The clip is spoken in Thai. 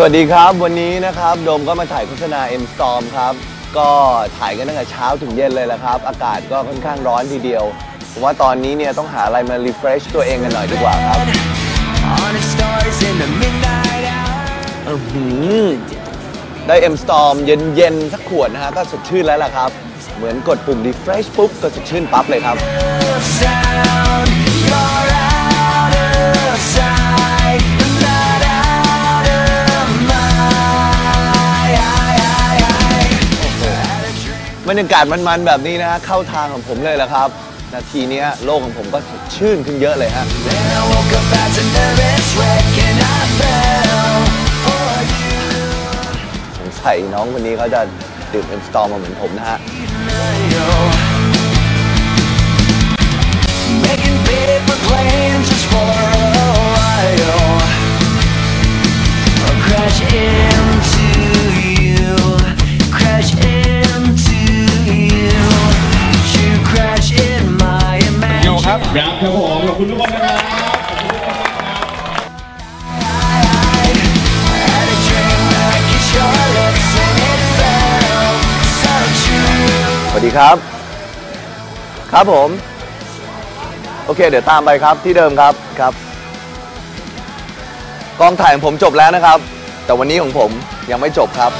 สวัสดีครับวันนี้นะครับโดมก็มาถ่ายโฆษณา M Storm ครับ ก็ถ่ายกันตั้งแต่เช้าถึงเย็นเลยละครับ อากาศก็ค่อนข้างร้อนทีเดียวผมว่าตอนนี้เนี่ยต้องหาอะไรมา refresh ตัวเองกันหน่อยดีกว่าครับอื้อหือได้ M Storm เย็นๆสักขวดนะฮะก็สดชื่นแล้วล่ะครับ เหมือนกดปุ่ม refresh ปุ๊บก็สดชื่นปั๊บเลยครับ Sound, you're out บรรยากาศมันๆแบบนี้นะฮะเข้าทางของผมเลยละครับ นาทีเนี้ยโลกของผมก็สดชื่นขึ้นเยอะเลยฮะ Then I woke up as a nervous wreck and I fell for you. สงสัยน้องคนนี้เขาจะดื่ม M Storm มาเหมือนผมนะฮะ ครับครับครับผมขอบคุณทุกคนนะครับสวัสดีครับ ครับผม โอเค เดี๋ยวตามไปครับที่เดิมครับครับ กองถ่ายของผมจบแล้วนะครับ แต่วันนี้ของผมยังไม่จบครับ